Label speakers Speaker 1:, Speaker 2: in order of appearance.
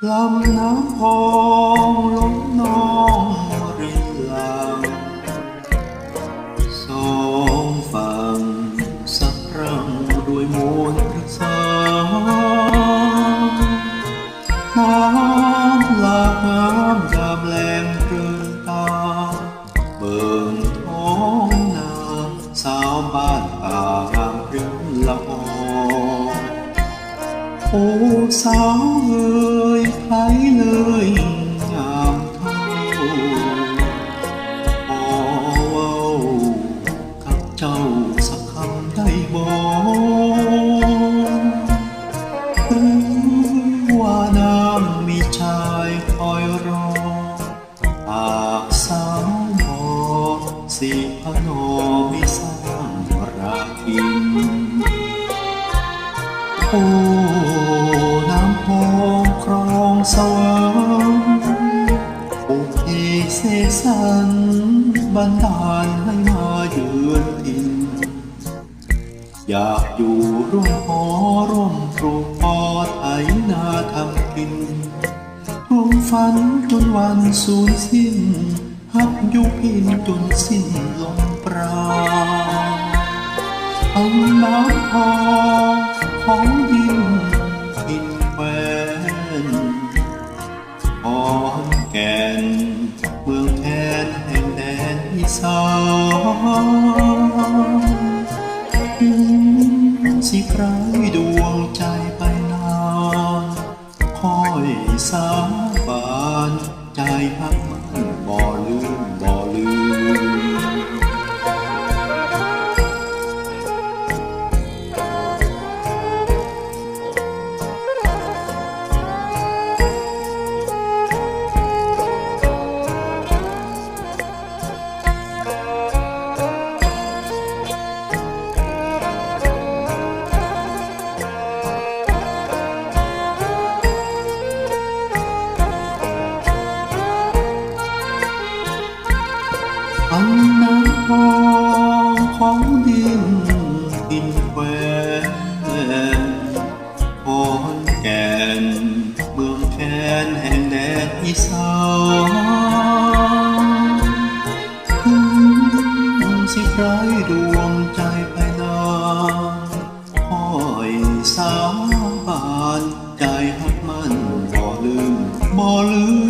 Speaker 1: Làm nắng hòn lối non. โอ้สาวเอ่ยใครเลยงามเท่าขอเว้ากับเจ้าสักคำได้บ่ถึงว่าน้ำมีชายคอยรอหากสาวบ่สิพนอมิสร้างราคินโอ้ สกสรรบันดาลให้มาเยือนถิ่นอยากอยู่ร่วมหอร่วมปลูกปอไถนาทำกินรวมฝันจนวันสูญสิ้นฮับยุพินจนสิ้นลมปราณเอาน้ำพอของ สอีสานถึงสิใครดวงใจไปนานคอยสาบานใจพักมันบ่ลืมบ่ลืม ของดินกินแควนพอนแก่นเมืองแคนแห่งแดนอีสานถึงสิใครดวงใจไปนานคอยสาบานใจหักมันบ่ลืมบ่ลืม